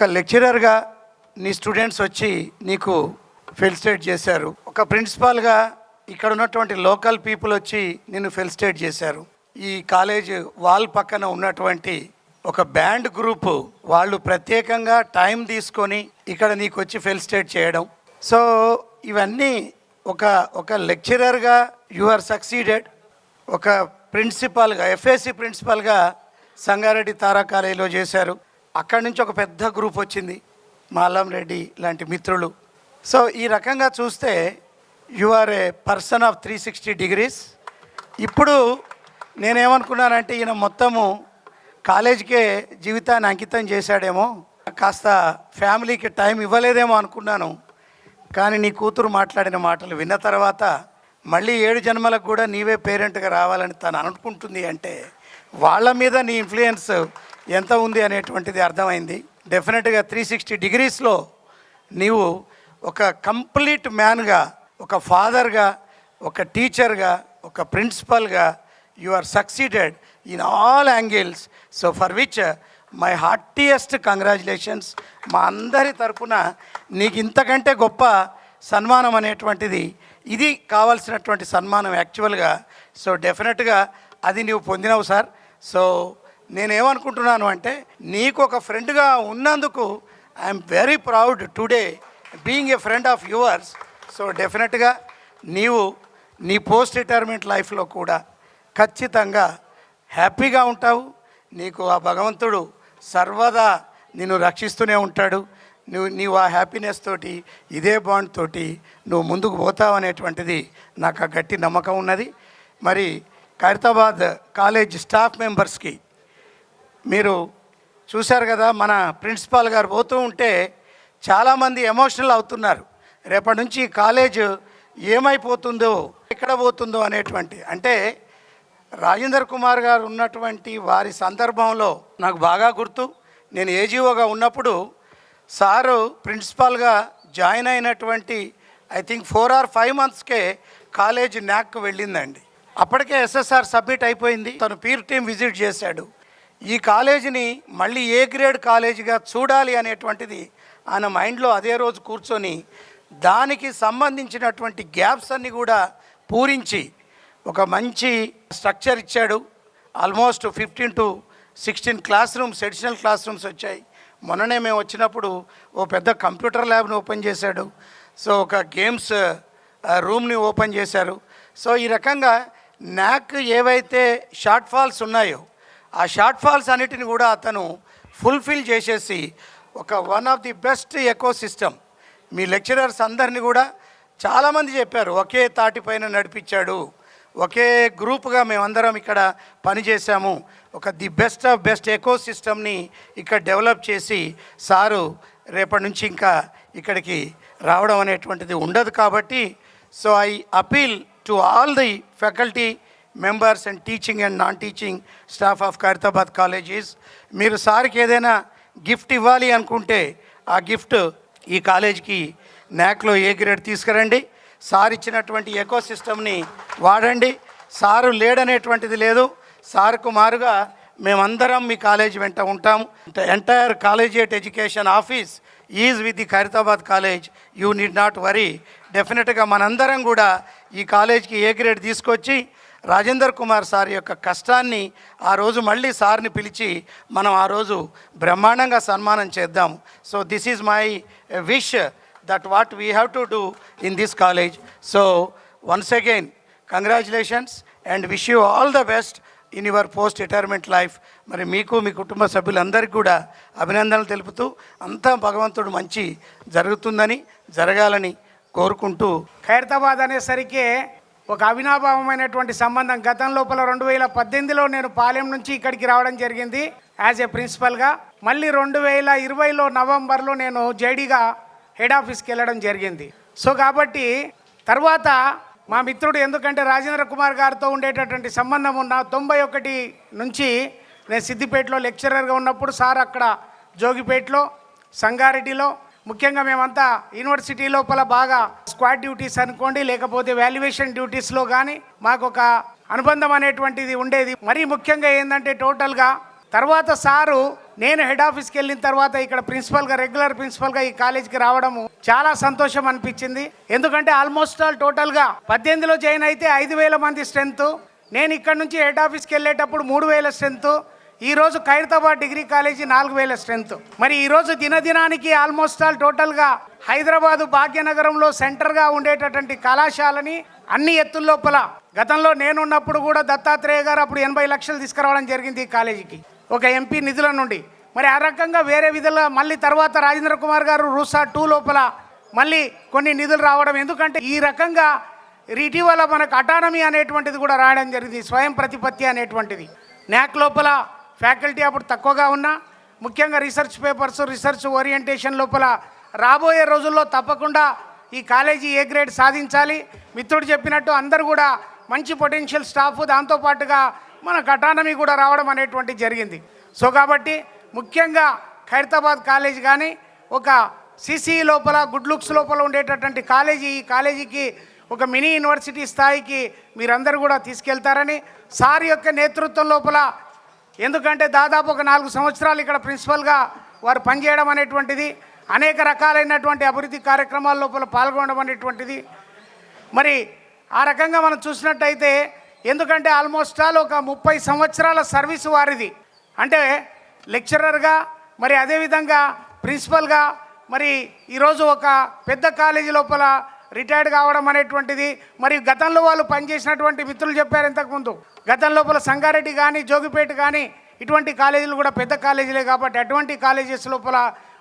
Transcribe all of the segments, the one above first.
ఒక లెక్చరర్గా నీ స్టూడెంట్స్ వచ్చి నీకు ఫెలిసిటేట్ చేశారు. ఒక ప్రిన్సిపాల్గా ఇక్కడ ఉన్నటువంటి లోకల్ పీపుల్ వచ్చి నిన్ను ఫెలిసిటేట్ చేశారు. ఈ కాలేజ్ వాల్ పక్కన ఉన్నటువంటి ఒక బ్యాండ్ గ్రూప్ వాళ్ళు ప్రత్యేకంగా టైం తీసుకొని ఇక్కడ నీకు వచ్చి ఫెలిసిటేట్ చేయడం. సో ఇవన్నీ ఒక ఒక లెక్చరర్గా యు ఆర్ సక్సీడెడ్. ఒక ప్రిన్సిపాల్గా ఎఫ్ఎస్సి ప్రిన్సిపాల్గా సంగారెడ్డి తారా కాలేజీలో చేశారు. అక్కడి నుంచి ఒక పెద్ద గ్రూప్ వచ్చింది మాలం రెడ్డి లాంటి మిత్రులు. సో ఈ రకంగా చూస్తే you are a person of three sixty degrees ఇప్పుడు నేనేమనుకున్నానంటే ఈయన మొత్తము కాలేజీకే జీవితాన్ని అంకితం చేశాడేమో కాస్త ఫ్యామిలీకి టైం ఇవ్వలేదేమో అనుకున్నాను. కానీ నీ కూతురు మాట్లాడిన మాటలు విన్న తర్వాత మళ్ళీ ఏడు జన్మలకు కూడా నీవే పేరెంట్గా రావాలని తను అనుకుంటుంది అంటే వాళ్ళ మీద నీ ఇన్ఫ్లుయెన్స్ ఎంత ఉంది అనేటువంటిది అర్థమైంది. డెఫినెట్గా త్రీ సిక్స్టీ డిగ్రీస్లో నీవు ఒక కంప్లీట్ మ్యాన్గా ఒక ఫాదర్గా ఒక టీచర్గా ఒక ప్రిన్సిపల్గా you are succeeded in all angles so for which my heartiest congratulations మా అందరి తరపున నీకు ఇంతకంటే గొప్ప సన్మానం అనేటువంటిది ఇది కావాల్సినటువంటి సన్మానం యాక్చువల్గా సో డెఫినెట్గా అది నీవు పొందినవు సార్ సో నేనేమనుకుంటున్నాను అంటే నీకు ఒక ఫ్రెండ్గా ఉన్నందుకు I'm very proud today being a friend of yours. So డెఫినెట్గా నీవు నీ పోస్ట్ రిటైర్మెంట్ లైఫ్లో కూడా ఖచ్చితంగా హ్యాపీగా ఉంటావు. నీకు ఆ భగవంతుడు సర్వదా నిన్ను రక్షిస్తూనే ఉంటాడు. నువ్వు నీవు ఆ హ్యాపీనెస్ తోటి ఇదే బాండ్ తోటి నువ్వు ముందుకు పోతావు అనేటువంటిది నాకు ఆ గట్టి నమ్మకం ఉన్నది. మరి ఖైరతాబాద్ కాలేజ్ స్టాఫ్ మెంబర్స్కి మీరు చూశారు కదా మన ప్రిన్సిపాల్ గారు పోతూ ఉంటే చాలామంది ఎమోషనల్ అవుతున్నారు. రేపటి నుంచి కాలేజ్ ఏమైపోతుందో ఎక్కడ పోతుందో అనేటువంటి. అంటే రాజేందర్ కుమార్ గారు ఉన్నటువంటి వారి సందర్భంలో నాకు బాగా గుర్తు. నేను ఏజీఓగా ఉన్నప్పుడు సారు ప్రిన్సిపాల్గా జాయిన్ అయినటువంటి I think four or five మంత్స్కే college NAAC వెళ్ళిందండి. అప్పటికే ఎస్ఎస్ఆర్ సబ్మిట్ అయిపోయింది. తను పీర్ టీం విజిట్ చేశాడు. ఈ కాలేజీని మళ్ళీ ఏ గ్రేడ్ కాలేజీగా చూడాలి అనేటువంటిది ఆయన మైండ్లో అదే రోజు కూర్చొని దానికి సంబంధించినటువంటి గ్యాప్స్ అన్నీ కూడా పూరించి ఒక మంచి స్ట్రక్చర్ ఇచ్చాడు. Almost fifteen to sixteen class rooms additional class rooms వచ్చాయి. మొన్ననే మేము వచ్చినప్పుడు ఓ పెద్ద కంప్యూటర్ ల్యాబ్ని ఓపెన్ చేశాడు. సో ఒక గేమ్స్ రూమ్ని ఓపెన్ చేశారు. సో ఈ రకంగా నాక్ ఏవైతే షార్ట్ ఫాల్స్ ఉన్నాయో ఆ షార్ట్ ఫాల్స్ అన్నిటిని కూడా అతను ఫుల్ఫిల్ చేసేసి ఒక one of the best eco system me lecturers అందరినీ కూడా చాలామంది చెప్పారు ఒకే తాటిపైన నడిపించాడు ఒకే గ్రూప్గా మేమందరం ఇక్కడ పనిచేసాము ఒక the best of best eco సిస్టమ్ని ఇక్కడ డెవలప్ చేసి సారు రేపటి నుంచి ఇంకా ఇక్కడికి రావడం అనేటువంటిది ఉండదు కాబట్టి so I appeal to all the faculty members and teaching and non teaching staff of Khairatabad colleges మీరు సార్కి ఏదైనా గిఫ్ట్ ఇవ్వాలి అనుకుంటే ఆ గిఫ్ట్ ఈ కాలేజీకి న్యాక్లో ఏ గ్రేడ్ తీసుకురండి. సార్ ఇచ్చినటువంటి ఎకో సిస్టమ్ని వాడండి. సారు లేడనేటువంటిది లేదు. సార్కు మారుగా మేమందరం మీ కాలేజ్ వెంట ఉంటాము. Entire collegiate education office is with the Khairatabad college you need not worry డెఫినెట్గా మనందరం కూడా ఈ కాలేజ్కి ఏ గ్రేడ్ తీసుకొచ్చి రాజేందర్ కుమార్ సార్ యొక్క కష్టాన్ని ఆ రోజు మళ్ళీ సార్ని పిలిచి మనం ఆ రోజు బ్రహ్మాండంగా సన్మానం చేద్దాం so this is my wish that what we have to do in this college so once again congratulations and wish you all the best in your post retirement life మరి మీకు మీ కుటుంబ సభ్యులందరికీ కూడా అభినందనలు తెలుపుతూ అంతా భగవంతుడు మంచి జరుగుతుందని జరగాలని కోరుకుంటూ ఖైరతాబాద్ అనేసరికి ఒక అవినాభావమైనటువంటి సంబంధం. గతం లోపల రెండు వేల పద్దెనిమిదిలో నేను పాలెం నుంచి ఇక్కడికి రావడం జరిగింది యాజ్ ఏ ప్రిన్సిపల్గా. మళ్ళీ రెండు వేల ఇరవైలో నవంబర్లో నేను జేడీగా హెడ్ ఆఫీస్కి వెళ్ళడం జరిగింది. సో కాబట్టి తర్వాత మా మిత్రుడు ఎందుకంటే రాజేంద్ర కుమార్ గారితో ఉండేటటువంటి సంబంధం ఉన్న తొంభై ఒకటి నుంచి నేను సిద్దిపేటలో లెక్చరర్గా ఉన్నప్పుడు సార్ అక్కడ జోగిపేటలో సంగారెడ్డిలో ముఖ్యంగా మేమంతా యూనివర్సిటీ లోపల బాగా స్క్వాడ్ డ్యూటీస్ అనుకోండి లేకపోతే వాల్యుయేషన్ డ్యూటీస్లో కానీ మాకు ఒక అనుబంధం అనేటువంటిది ఉండేది. మరీ ముఖ్యంగా ఏంటంటే టోటల్గా తర్వాత సారు నేను హెడ్ ఆఫీస్కి వెళ్ళిన తర్వాత ఇక్కడ ప్రిన్సిపల్గా రెగ్యులర్ ప్రిన్సిపల్గా ఈ కాలేజీకి రావడము చాలా సంతోషం అనిపించింది. ఎందుకంటే ఆల్మోస్ట్ ఆల్ టోటల్గా పద్దెనిమిదిలో జాయిన్ అయితే ఐదు వేల మంది స్ట్రెంత్. నేను ఇక్కడ నుంచి హెడ్ ఆఫీస్కి వెళ్ళేటప్పుడు మూడు వేల స్ట్రెంత్. ఈరోజు ఖైరతాబాద్ డిగ్రీ కాలేజీ నాలుగు వేల స్ట్రెంత్ మరి ఈరోజు దినదినానికి ఆల్మోస్ట్ ఆల్ టోటల్గా హైదరాబాదు భాగ్యనగరంలో సెంటర్గా ఉండేటటువంటి కళాశాలని అన్ని ఎత్తుల లోపల. గతంలో నేనున్నప్పుడు కూడా దత్తాత్రేయ గారు అప్పుడు ఎనభై లక్షలు తీసుకురావడం జరిగింది ఈ కాలేజీకి. ఒక ఎంపీ నిధుల నుండి. మరి ఆ రకంగా వేరే విధంగా మళ్ళీ తర్వాత రాజేంద్ర కుమార్ గారు రూసా టూ లోపల మళ్ళీ కొన్ని నిధులు రావడం. ఎందుకంటే ఈ రకంగా ఇటీవల మనకు అటానమీ అనేటువంటిది కూడా రాయడం జరిగింది. స్వయం ప్రతిపత్తి అనేటువంటిది. న్యాక్ లోపల ఫ్యాకల్టీ అప్పుడు తక్కువగా ఉన్నా ముఖ్యంగా రీసెర్చ్ పేపర్స్ రీసెర్చ్ ఓరియంటేషన్ లోపల రాబోయే రోజుల్లో తప్పకుండా ఈ కాలేజీ ఏ గ్రేడ్ సాధించాలి? మిత్రుడు చెప్పినట్టు అందరూ కూడా మంచి పొటెన్షియల్ స్టాఫ్ దాంతోపాటుగా మనకు అటానమీ కూడా రావడం అనేటువంటి జరిగింది. సో కాబట్టి ముఖ్యంగా ఖైరతాబాద్ కాలేజ్ కానీ ఒక సిసి లోపల గుడ్ లుక్స్ లోపల ఉండేటటువంటి కాలేజీ ఈ కాలేజీకి ఒక మినీ యూనివర్సిటీ స్థాయికి మీరందరూ కూడా తీసుకెళ్తారని సార్ యొక్క నేతృత్వం లోపల ఎందుకంటే దాదాపు ఒక నాలుగు సంవత్సరాలు ఇక్కడ ప్రిన్సిపల్గా వారు పనిచేయడం అనేటువంటిది అనేక రకాలైనటువంటి అభివృద్ధి కార్యక్రమాల లోపల పాల్గొనడం అనేటువంటిది. మరి ఆ రకంగా మనం చూసినట్టయితే ఎందుకంటే ఆల్మోస్ట్ ఆల్ ఒక ముప్పై సంవత్సరాల సర్వీస్ వారిది. అంటే లెక్చరర్గా మరి అదేవిధంగా ప్రిన్సిపల్గా మరి ఈరోజు ఒక పెద్ద కాలేజీ లోపల రిటైర్డ్ కావడం అనేటువంటిది. మరి గతంలో వాళ్ళు పనిచేసినటువంటి మిత్రులు చెప్పారు ఇంతకుముందు. గతం లోపల సంగారెడ్డి కానీ జోగిపేట కానీ ఇటువంటి కాలేజీలు కూడా పెద్ద కాలేజీలే కాబట్టి అటువంటి కాలేజెస్ లోపల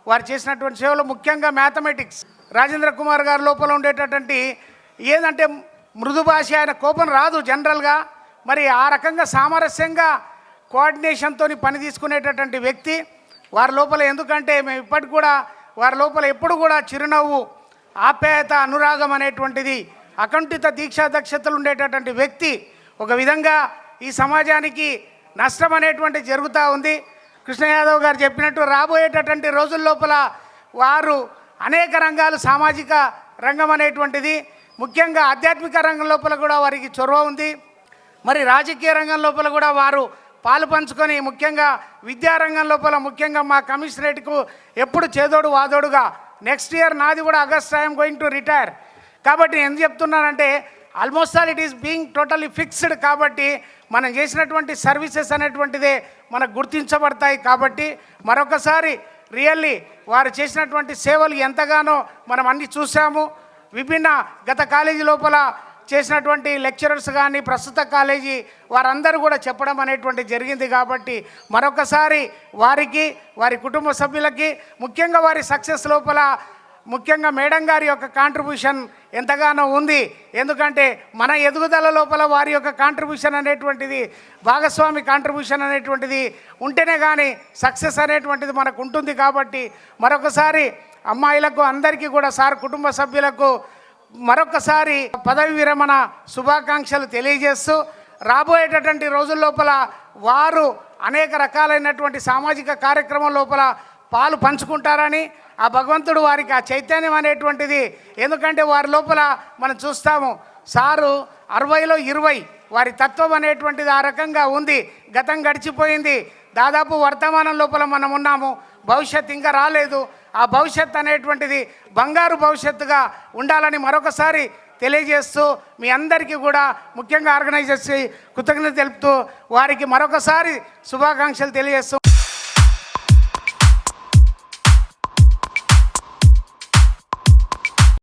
వారు చేసినటువంటి సేవలు ముఖ్యంగా మ్యాథమెటిక్స్. రాజేంద్ర కుమార్ గారి లోపల ఉండేటటువంటి ఏదంటే మృదు భాష ఆయన కోపం రాదు జనరల్గా మరి ఆ రకంగా సామరస్యంగా కోఆర్డినేషన్తో పని తీసుకునేటటువంటి వ్యక్తి. వారి లోపల ఎందుకంటే మేము ఇప్పటికి కూడా వారి లోపల ఎప్పుడు కూడా చిరునవ్వు ఆప్యాయత అనురాగం అనేటువంటిది అకంఠిత దీక్షా దక్షతలు ఉండేటటువంటి వ్యక్తి ఒక విధంగా ఈ సమాజానికి నష్టం అనేటువంటి జరుగుతూ ఉంది. కృష్ణ యాదవ్ గారు చెప్పినట్టు రాబోయేటటువంటి రోజుల లోపల వారు అనేక రంగాలు సామాజిక రంగం అనేటువంటిది ముఖ్యంగా ఆధ్యాత్మిక రంగం లోపల కూడా వారికి చొరవ ఉంది. మరి రాజకీయ రంగం లోపల కూడా వారు పాలు పంచుకొని ముఖ్యంగా విద్యారంగం లోపల ముఖ్యంగా మా కమిషనరేట్కు ఎప్పుడు చేదోడు వాదోడుగా నెక్స్ట్ ఇయర్ నాది కూడా August I'm going to retire కాబట్టి నేను ఎందుకు చెప్తున్నానంటే almost all it is being totally fixed కాబట్టి మనం చేసినటువంటి సర్వీసెస్ అనేటువంటిదే మనకు గుర్తించబడతాయి కాబట్టి మరొకసారి రియల్లీ వారు చేసినటువంటి సేవలు ఎంతగానో మనం అన్ని చూసాము విభిన్న గత కాలేజీ లోపల చేసినటువంటి లెక్చరర్స్ కానీ ప్రస్తుత కాలేజీ వారందరూ కూడా చెప్పడం అనేటువంటి జరిగింది కాబట్టి మరొకసారి వారికి వారి కుటుంబ సభ్యులకి ముఖ్యంగా వారి సక్సెస్ లోపల ముఖ్యంగా మేడం గారి యొక్క కాంట్రిబ్యూషన్ ఎంతగానో ఉంది. ఎందుకంటే మన ఎదుగుదల లోపల వారి యొక్క కాంట్రిబ్యూషన్ అనేటువంటిది భాగస్వామి కాంట్రిబ్యూషన్ అనేటువంటిది ఉంటేనే కానీ సక్సెస్ అనేటువంటిది మనకు ఉంటుంది కాబట్టి మరొకసారి అమ్మాయిలకు అందరికీ కూడా సార్ కుటుంబ సభ్యులకు మరొకసారి పదవి విరమణ శుభాకాంక్షలు తెలియజేస్తూ రాబోయేటటువంటి రోజుల లోపల వారు అనేక రకాలైనటువంటి సామాజిక కార్యక్రమం లోపల పాలు పంచుకుంటారని ఆ భగవంతుడు వారికి ఆ చైతన్యం అనేటువంటిది. ఎందుకంటే వారి లోపల మనం చూస్తాము సారు అరవైలో ఇరవై వారి తత్వం అనేటువంటిది ఆ రకంగా ఉంది గతం గడిచిపోయింది. దాదాపు వర్తమానం లోపల మనం ఉన్నాము భవిష్యత్ ఇంకా రాలేదు. ఆ భవిష్యత్ అనేటువంటిది బంగారు భవిష్యత్తుగా ఉండాలని మరొకసారి తెలియజేస్తూ మీ అందరికీ కూడా ముఖ్యంగా ఆర్గనైజర్స్ కృతజ్ఞత తెలుపుతూ వారికి మరొకసారి శుభాకాంక్షలు తెలియజేస్తూ